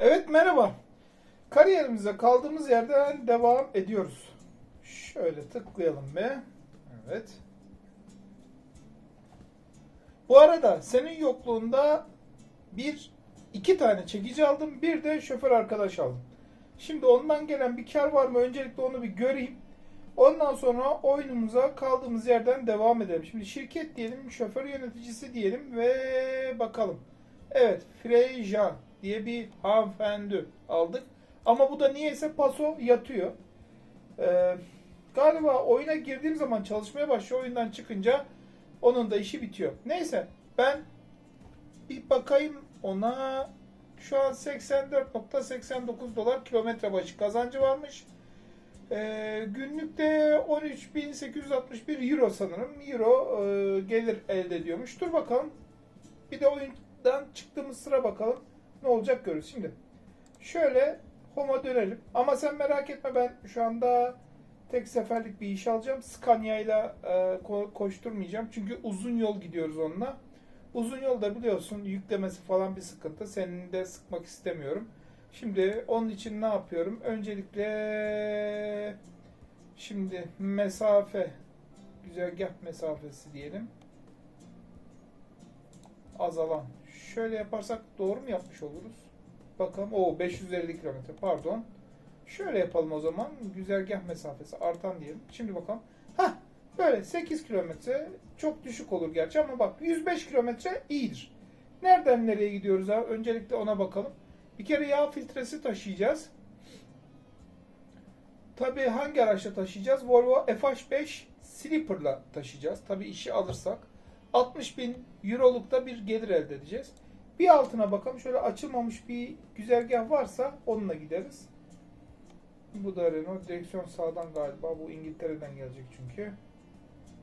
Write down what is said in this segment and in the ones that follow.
Evet merhaba. Kariyerimize kaldığımız yerden devam ediyoruz. Şöyle tıklayalım be. Evet. Bu arada senin yokluğunda bir iki tane çekici aldım. Bir de şoför arkadaş aldım. Şimdi ondan gelen bir kar var mı? Öncelikle onu bir göreyim. Ondan sonra oyunumuza kaldığımız yerden devam edelim. Şimdi şirket diyelim, şoför yöneticisi diyelim ve bakalım. Evet, Freyja diye bir hanımefendi aldık. Ama bu da niyeyse paso yatıyor. Ee, galiba oyuna girdiğim zaman çalışmaya başlıyor. Oyundan çıkınca onun da işi bitiyor. Neyse ben bir bakayım ona. Şu an 84.89 dolar kilometre başı kazancı varmış. Ee, günlükte 13.861 euro sanırım. Euro e, gelir elde ediyormuş. Dur bakalım. Bir de oyundan çıktığımız sıra bakalım. Ne olacak görürüz. Şimdi şöyle Home'a dönelim. Ama sen merak etme ben şu anda tek seferlik bir iş alacağım. Scania ile e, ko- koşturmayacağım. Çünkü uzun yol gidiyoruz onunla. Uzun yolda biliyorsun yüklemesi falan bir sıkıntı. Senin de sıkmak istemiyorum. Şimdi onun için ne yapıyorum? Öncelikle şimdi mesafe güzergah mesafesi diyelim. Azalan. Şöyle yaparsak doğru mu yapmış oluruz? Bakalım. O 550 kilometre pardon. Şöyle yapalım o zaman. Güzergah mesafesi artan diyelim. Şimdi bakalım. Hah böyle 8 kilometre çok düşük olur gerçi ama bak 105 kilometre iyidir. Nereden nereye gidiyoruz abi? Öncelikle ona bakalım. Bir kere yağ filtresi taşıyacağız. Tabii hangi araçla taşıyacağız? Volvo FH5 Sleeper'la taşıyacağız. Tabii işi alırsak. 60 bin euroluk da bir gelir elde edeceğiz. Bir altına bakalım. Şöyle açılmamış bir güzergah varsa onunla gideriz. Bu da Renault. Direksiyon sağdan galiba. Bu İngiltere'den gelecek çünkü.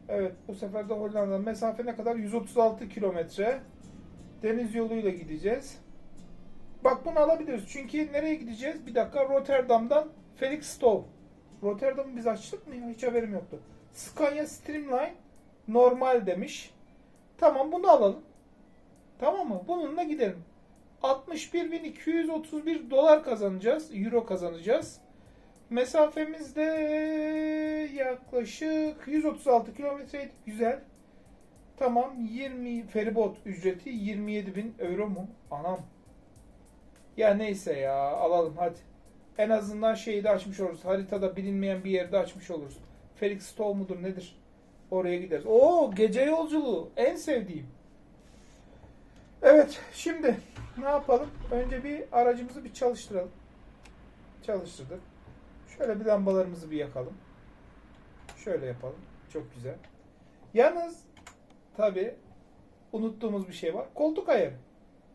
Evet bu sefer de Hollanda. Mesafe ne kadar? 136 kilometre. Deniz yoluyla gideceğiz. Bak bunu alabiliriz. Çünkü nereye gideceğiz? Bir dakika Rotterdam'dan Felixstowe. Rotterdam'ı biz açtık mı? Hiç haberim yoktu. Scania Streamline normal demiş. Tamam bunu alalım. Tamam mı? Bununla gidelim. 61.231 dolar kazanacağız. Euro kazanacağız. Mesafemiz de yaklaşık 136 kilometreydi. Güzel. Tamam 20 feribot ücreti 27.000 euro mu? Anam. Ya neyse ya alalım hadi. En azından şeyi de açmış oluruz. Haritada bilinmeyen bir yerde açmış oluruz. Felixstowe mudur nedir? Oraya gideriz. Oo gece yolculuğu. En sevdiğim. Evet şimdi ne yapalım? Önce bir aracımızı bir çalıştıralım. Çalıştırdık. Şöyle bir lambalarımızı bir yakalım. Şöyle yapalım. Çok güzel. Yalnız tabi unuttuğumuz bir şey var. Koltuk ayarı.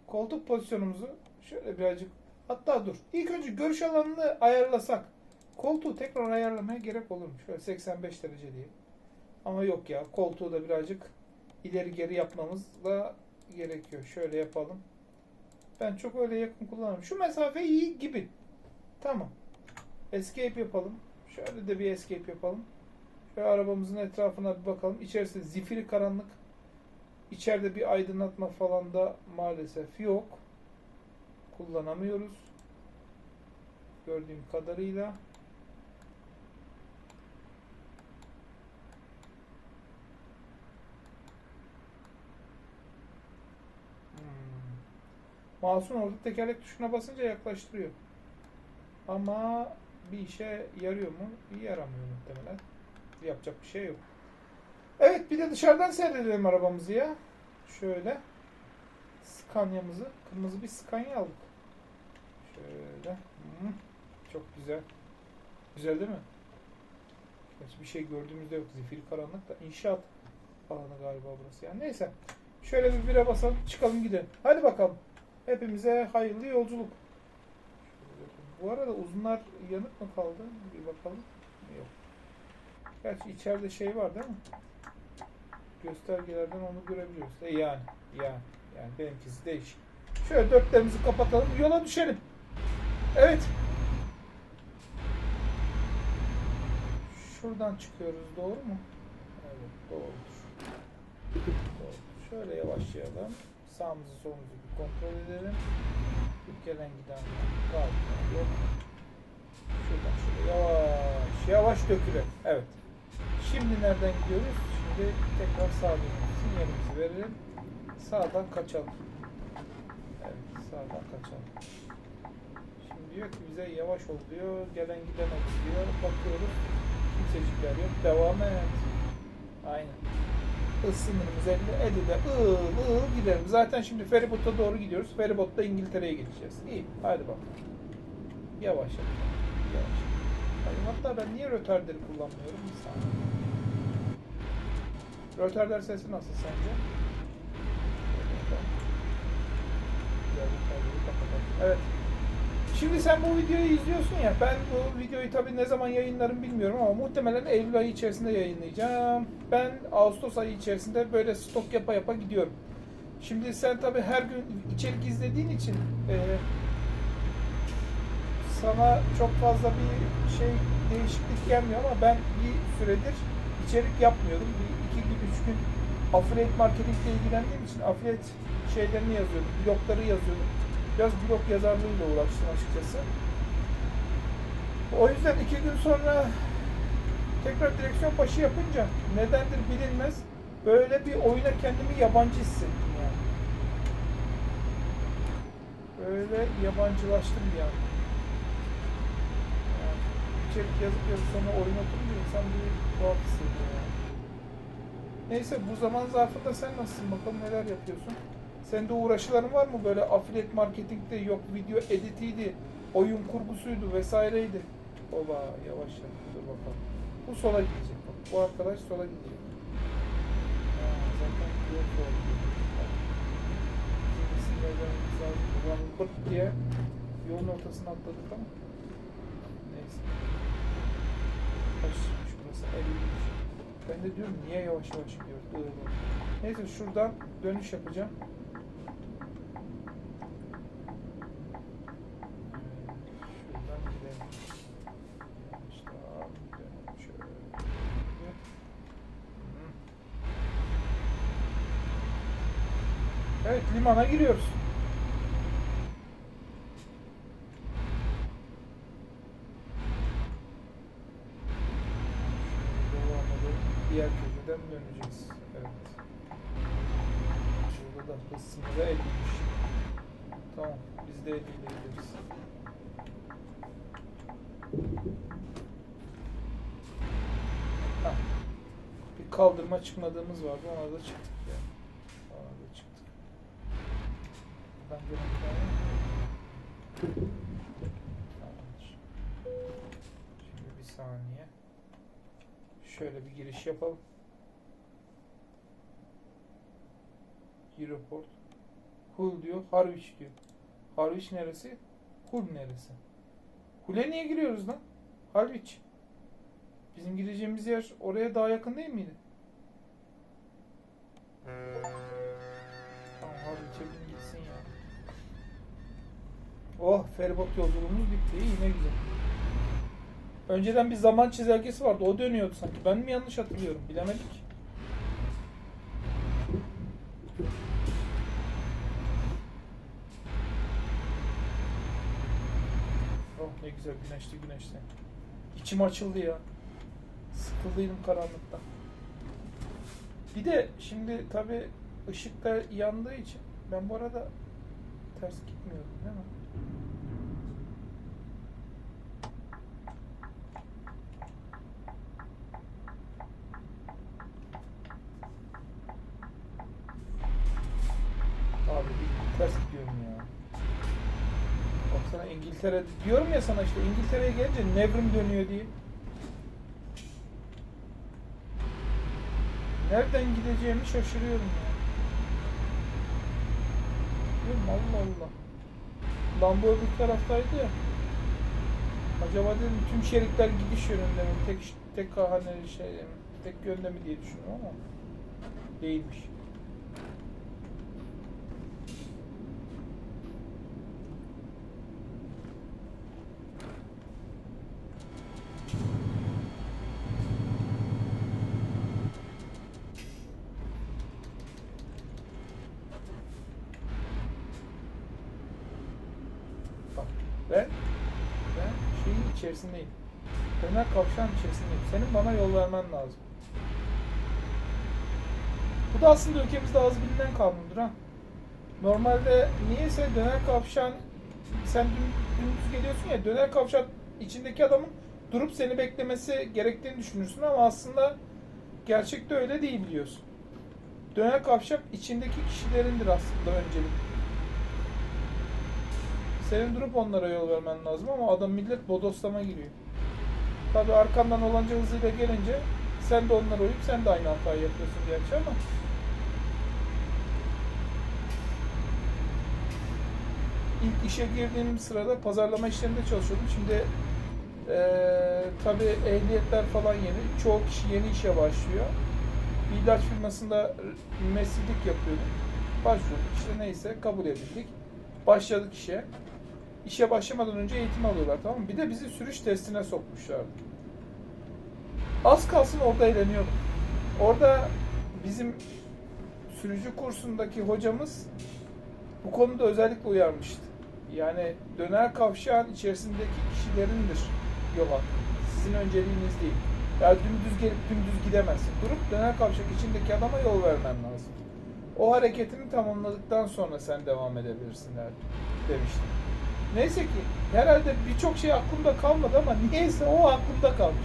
Koltuk pozisyonumuzu şöyle birazcık hatta dur. İlk önce görüş alanını ayarlasak koltuğu tekrar ayarlamaya gerek olur mu? Şöyle 85 derece diye. Ama yok ya koltuğu da birazcık ileri geri yapmamız da gerekiyor. Şöyle yapalım. Ben çok öyle yakın kullanmam. Şu mesafe iyi gibi. Tamam. Escape yapalım. Şöyle de bir escape yapalım. Şöyle arabamızın etrafına bir bakalım. İçerisi zifiri karanlık. İçeride bir aydınlatma falan da maalesef yok. Kullanamıyoruz. Gördüğüm kadarıyla. Hmm. Mouse'un orta tekerlek tuşuna basınca yaklaştırıyor. Ama bir işe yarıyor mu? Yaramıyor muhtemelen. Yapacak bir şey yok. Evet bir de dışarıdan seyredelim arabamızı ya. Şöyle. Scania'mızı. Kırmızı bir Scania aldık. Şöyle. Hı. Çok güzel. Güzel değil mi? Hiçbir şey gördüğümüzde yok. Zifiri karanlık da inşaat alanı galiba burası. Yani neyse. Şöyle bir bire basalım. Çıkalım gidelim. Hadi bakalım. Hepimize hayırlı yolculuk. Bu arada uzunlar yanık mı kaldı? Bir bakalım. Yok. Gerçi içeride şey var değil mi? Göstergelerden onu görebiliyoruz. E yani. Yani. Yani benimkisi değişik. Şöyle dörtlerimizi kapatalım. Yola düşelim. Evet. Şuradan çıkıyoruz. Doğru mu? Evet. Doğrudur. Doğru. Şöyle yavaşlayalım. Sağımızı solumuzu kontrol edelim. Gelen giden var. Yok. Şuradan şöyle yavaş yavaş döküle. Evet. Şimdi nereden gidiyoruz? Şimdi tekrar sağa. Sinyalimizi verelim. Sağdan kaçalım. Evet sağdan kaçalım. Şimdi diyor ki bize yavaş ol diyor. Gelen giden ol diyor. Bakıyoruz. Kimsecikler yok. Devam et. Aynen. Sınırımız 50. 50'de ığıl ığıl gidelim. Zaten şimdi feribota doğru gidiyoruz. Feribotla İngiltere'ye geçeceğiz. İyi. Hadi bakalım. Yavaş yavaş. Yavaş. Hayır, hatta ben niye rötarderi kullanmıyorum? Bir saniye. Rötarder sesi nasıl sence? Evet. Şimdi sen bu videoyu izliyorsun ya. Ben bu videoyu tabii ne zaman yayınlarım bilmiyorum ama muhtemelen Eylül ayı içerisinde yayınlayacağım. Ben Ağustos ayı içerisinde böyle stok yapa yapa gidiyorum. Şimdi sen tabii her gün içerik izlediğin için e, sana çok fazla bir şey değişiklik gelmiyor ama ben bir süredir içerik yapmıyordum. Bir iki gün, üç gün affiliate marketingle ilgilendiğim için affiliate şeylerini yazıyordum, blogları yazıyordum. Biraz blog yazarlığıyla uğraştım açıkçası. O yüzden iki gün sonra tekrar direksiyon başı yapınca nedendir bilinmez böyle bir oyuna kendimi yabancı hissettim yani. Böyle yabancılaştım yani. yani içerik yazıp yazıp sonra oyun oturunca insan bir tuhaf hissediyor yani. Neyse bu zaman zarfında sen nasılsın bakalım neler yapıyorsun? Senin de uğraşıların var mı böyle affiliate marketingde yok video editiydi, oyun kurgusuydu vesaireydi. Oba yavaş yavaş dur bakalım. Bu sola gidecek bak. Bu arkadaş sola gidiyor. Ha, zaten yol sola gidiyor. Lazım. Ulan bırt diye yolun ortasına atladık ama. Neyse. Kaçmış burası 50'ymiş. Ben de diyorum niye yavaş yavaş ığ. Neyse şuradan dönüş yapacağım. Şuradan gidelim. Yavaştan dönelim şöyle. Hı. Limana giriyoruz. Diğer köşeden döneceğiz. Evet. Burada da hız sınırı 50'ymiş. Tamam. Biz de 50 ile. Hah. Bir kaldırma çıkmadığımız vardı. Ona da çıktık yani. Ona da çıktık. Buradan. Şimdi bir saniye. Şöyle bir giriş yapalım. Europort. Hull diyor. Harwich diyor. Harwich neresi? Hull neresi? Hull'e niye giriyoruz lan? Harwich. Bizim gideceğimiz yer oraya daha yakın değil miydi? Oh feribot yolculuğumuz bitti. İyi ne güzel. Önceden bir zaman çizelgesi vardı. O dönüyordu sanki. Ben mi yanlış hatırlıyorum? Bilemedik. Oh ne güzel güneşli güneşli. İçim açıldı ya. Sıkıldıydım karanlıkta. Bir de şimdi tabi ışık da yandığı için ben bu arada ters gitmiyorum değil mi? Abi bir ters gidiyorum ya. Baksana İngiltere diyorum ya sana işte İngiltere'ye gelince nevrim dönüyor diye. Nereden gideceğimi şaşırıyorum ya. Diyorum Allah Allah. Lambo öbür taraftaydı ya. Acaba dedim tüm şeritler gidiş yönünde mi? Tek tek hani şey tek yönde mi diye düşünüyorum ama değilmiş. İçerisindeyim. Döner kavşağın içerisindeyim. Senin bana yol vermen lazım. Bu da aslında ülkemizde az bilinen kanundur ha. Normalde niyeyse döner kavşağın sen düm- dümdüz geliyorsun ya döner kavşak içindeki adamın durup seni beklemesi gerektiğini düşünürsün ama aslında gerçekte öyle değil biliyorsun. Döner kavşak içindeki kişilerindir aslında öncelik. Senin durup onlara yol vermen lazım ama adam millet bodoslama giriyor. Tabi arkandan olanca hızıyla gelince sen de onlara uyup sen de aynı hatayı yapıyorsun gerçi ama ilk işe girdiğim sırada pazarlama işlerinde çalışıyordum. Şimdi eee tabi ehliyetler falan yeni. Çoğu kişi yeni işe başlıyor. Bir ilaç firmasında meslelik yapıyordum. Başvurduk işte neyse kabul edildik. Başladık işe. İşe başlamadan önce eğitim alıyorlar tamam mı? Bir de bizi sürüş testine sokmuşlardı. Az kalsın orada eğleniyordum. Orada bizim sürücü kursundaki hocamız bu konuda özellikle uyarmıştı. Yani döner kavşağın içerisindeki kişilerindir yol hakkı. Sizin önceliğiniz değil. Ya dümdüz gelip dümdüz gidemezsin. Durup döner kavşak içindeki adama yol vermen lazım. O hareketini tamamladıktan sonra sen devam edebilirsin der, demişti. Neyse ki herhalde birçok şey aklımda kalmadı ama niyeyse o aklımda kalmış.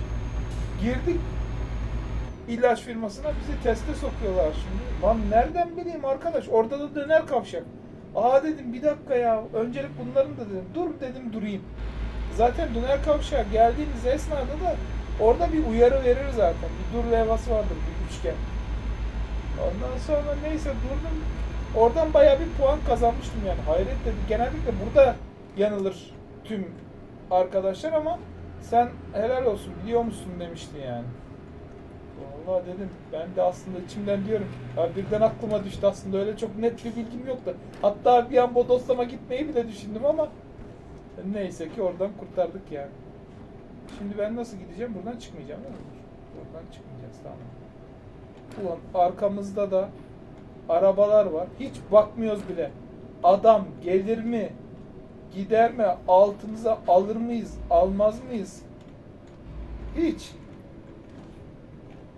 Girdik ilaç firmasına bizi teste sokuyorlar şimdi. Lan nereden bileyim arkadaş orada da döner kavşak. Aa dedim bir dakika ya öncelik bunların da dedim. Dur dedim durayım. Zaten döner kavşağa geldiğimiz esnada da orada bir uyarı verir zaten. Bir dur levhası vardır bir üçgen. Ondan sonra neyse durdum. Oradan bayağı bir puan kazanmıştım yani. Hayret dedi. Genellikle burada yanılır tüm arkadaşlar ama sen helal olsun biliyor musun demişti yani. Vallahi dedim ben de aslında içimden diyorum. Ya birden aklıma düştü aslında öyle çok net bir bilgim yoktu. Hatta bir an bodoslama gitmeyi bile düşündüm ama neyse ki oradan kurtardık yani. Şimdi ben nasıl gideceğim? Buradan çıkmayacağım değil mi? Buradan çıkmayacağız tamam. Ulan arkamızda da arabalar var. Hiç bakmıyoruz bile. Adam gelir mi? Gider mi? Altımıza alır mıyız? Almaz mıyız? Hiç.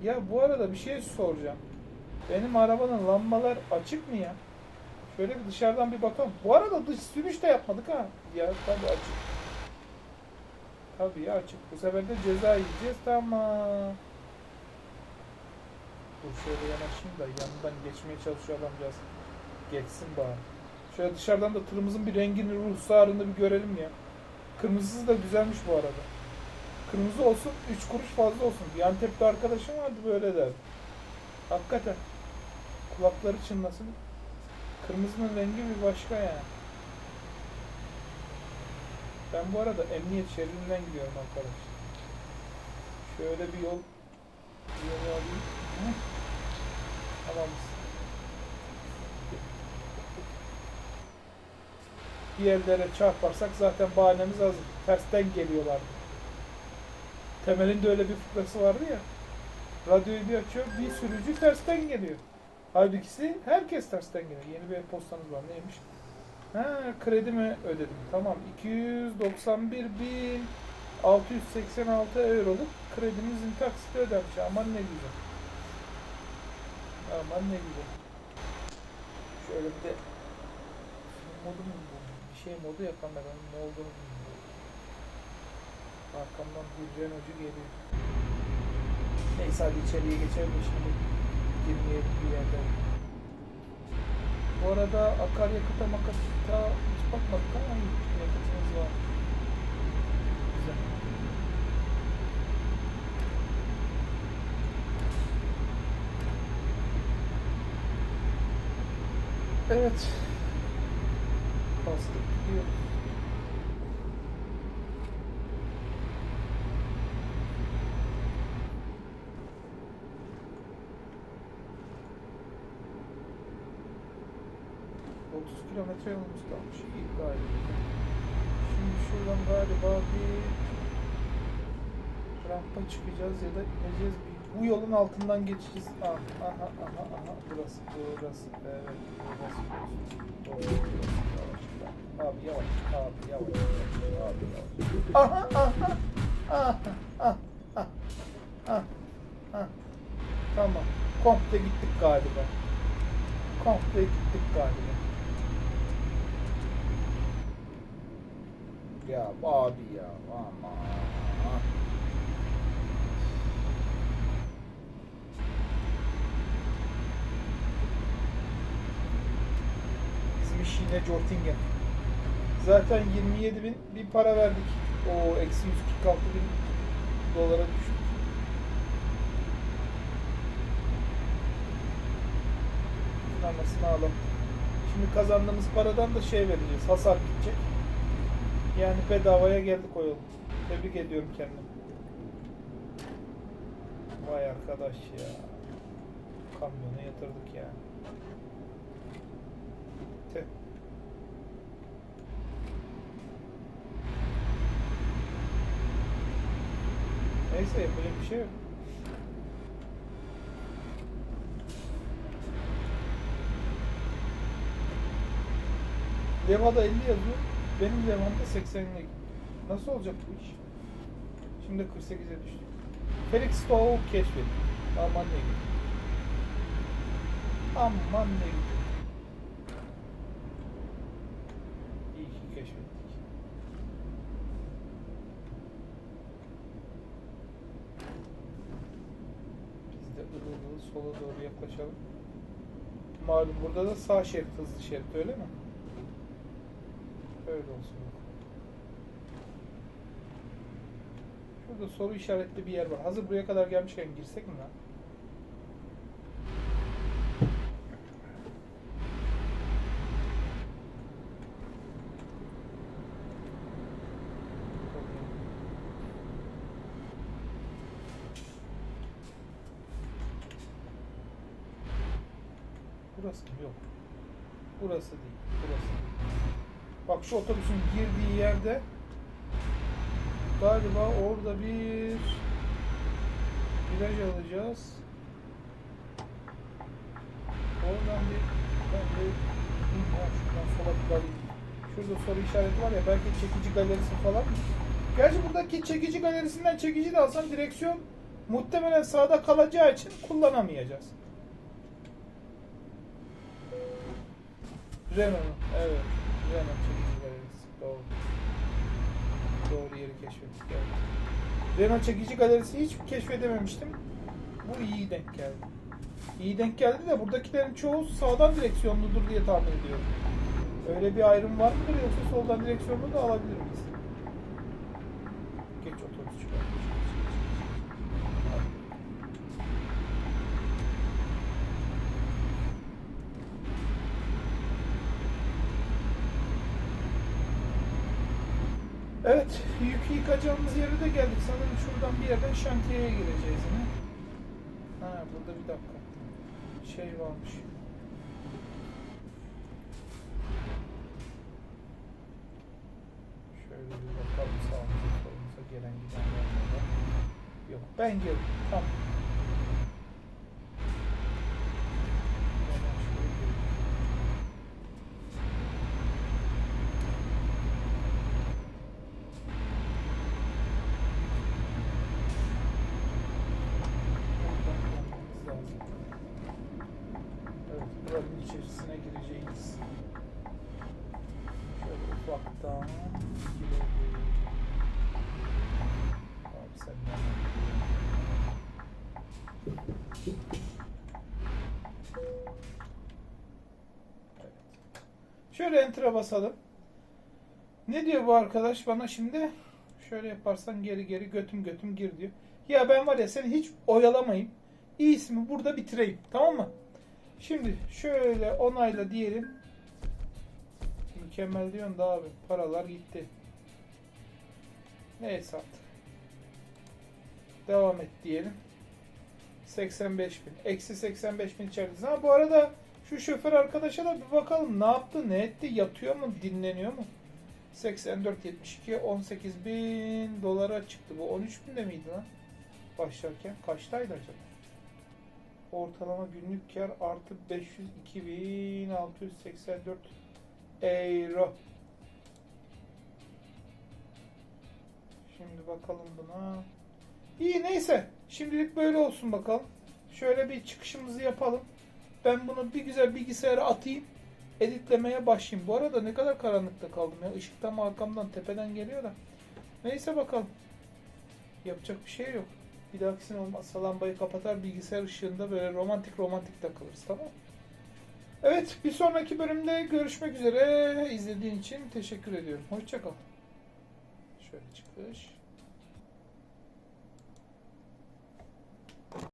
Ya bu arada bir şey soracağım. Benim arabanın lambalar açık mı ya? Şöyle bir dışarıdan bir bakalım. Bu arada dış sürüş de yapmadık ha. Ya tabii açık. Tabii ya açık. Bu sefer de ceza yiyeceğiz. Tamam. Dur şöyle yanaşayım da yanından geçmeye çalışıyor adamcağız. Geçsin bari. Şöyle dışarıdan da tırımızın bir rengini, ruhsarını bir görelim ya. Kırmızısı da güzelmiş bu arada. Kırmızı olsun, 3 kuruş fazla olsun. Bir Antep'te arkadaşım vardı böyle der. Hakikaten. Kulakları çınlasın. Kırmızının rengi bir başka yani. Ben bu arada emniyet şeridinden gidiyorum arkadaş. Şöyle bir yol bir yolu alayım. Tamam. Bir yerlere çarparsak zaten bahanemiz hazır. Tersten geliyorlar. Temel'in de öyle bir fıkrası vardı ya. Radyoyu bir açıyor, bir sürücü tersten geliyor. Halbuki herkes tersten geliyor. Yeni bir postanız var. Neymiş? Ha, kredimi ödedim. Tamam. 291.686 euroluk kredimizin taksiti ödenmiş. Aman ne güzel. Aman ne güzel. Şöyle bir de modu mu bu? Şey modu ya kameranın ne olduğunu bilmiyorum. Arkamdan Gülcen Hoca geliyor. Neyse hadi içeriye geçelim de şimdi girmeyelim bir yerden. Bu arada akaryakıta makasita hiç bakmadık ama yakıtımız var. Güzel. Evet. Bastık gidiyoruz. Otuz kilometre yolumuz kalmış. İyi gayet. Şimdi şuradan galiba bir rampa çıkacağız ya da ineceğiz. Bu yolun altından geçeceğiz. Ah, aha, aha, aha. Burası, burası. Evet, burası. Burası. Yavaş. Abi yavaş, abi yavaş, abi yavaş. Aha aha. Aha. Ah, ah, ah, ah. Tamam. Komple gittik galiba. Komple gittik galiba. Ya abi ya aman. Bizim iş yine Jortingen. Zaten 27 bin bir para verdik. O eksi 146 bin dolara düştük. Anasını alalım. Şimdi kazandığımız paradan da şey vereceğiz. Hasar gidecek. Yani bedavaya geldik o yol. Tebrik ediyorum kendimi. Vay arkadaş ya. Kamyona yatırdık ya. Neyse yapacak bir şey yok. Levada 50 yazıyor. Benim levamda 80'e Nasıl olacak bu iş? Şimdi 48'e düştü. Felix Stowe keşfedildi. Aman ne güzel. Aman ne güzel. İyi ki keşfettik. Biz de ılığı ılığı sola doğru yaklaşalım. Malum burada da sağ şerit hızlı şerit öyle mi? Öyle olsun. Şurada soru işaretli bir yer var. Hazır buraya kadar gelmişken girsek mi lan? Burası mı? Yok. Burası değil. Burası. Bak şu otobüsün girdiği yerde galiba orada bir viraj alacağız. Oradan bir ben bir bilmiyorum şuradan sola bir galeri. Şurada soru işareti var ya belki çekici galerisi falan? Gerçi buradaki çekici galerisinden çekici de alsam direksiyon muhtemelen sağda kalacağı için kullanamayacağız. Renault, evet. Renault çekici galerisi. Doğru. Doğru yeri keşfettik. Evet. Renault çekici galerisi hiç keşfedememiştim. Bu iyi denk geldi. İyi denk geldi de buradakilerin çoğu sağdan direksiyonludur diye tahmin ediyorum. Öyle bir ayrım var mıdır yoksa soldan direksiyonlu da alabilir miyiz? Geç otobüs çıkar. Evet, yük yıkacağımız yere de geldik. Sanırım şuradan bir yerden şantiyeye gireceğiz yine. Ha, burada bir dakika. Şey varmış. Şöyle bir bakalım sağımıza solumuza gelen giden var? Yok, ben girdim. Tamam. Hemen şuraya gireyim. Buradan gelmemiz lazım. Evet, buranın içerisine gireceğiz. Şöyle ufaktan girelim. Abi sen nereden Evet. Şöyle enter'a basalım. Ne diyor bu arkadaş bana şimdi? Şöyle yaparsan geri geri götüm götüm gir diyor. Ya ben var ya seni hiç oyalamayayım. İyisini burada bitireyim. Tamam mı? Şimdi şöyle onayla diyelim. Mükemmel diyorsun da abi. Paralar gitti. Neyse artık. Devam et diyelim. 85 bin. Eksi 85 bin içerisinde. Ha bu arada şu şoför arkadaşa da bir bakalım. Ne yaptı? Ne etti? Yatıyor mu? Dinleniyor mu? 84 72 18 bin dolara çıktı. Bu 13 bin de miydi lan? Başlarken kaçtaydı acaba? Ortalama günlük kar artı 502.684 euro. Şimdi bakalım buna. İyi neyse. Şimdilik böyle olsun bakalım. Şöyle bir çıkışımızı yapalım. Ben bunu bir güzel bilgisayara atayım. Editlemeye başlayayım. Bu arada ne kadar karanlıkta kaldım ya. Işık tam arkamdan tepeden geliyor da. Neyse bakalım. Yapacak bir şey yok. Bir dahakisine olmazsa lambayı kapatar bilgisayar ışığında böyle romantik romantik takılırız tamam? Evet bir sonraki bölümde görüşmek üzere. İzlediğin için teşekkür ediyorum. Hoşçakal. Şöyle çıkış.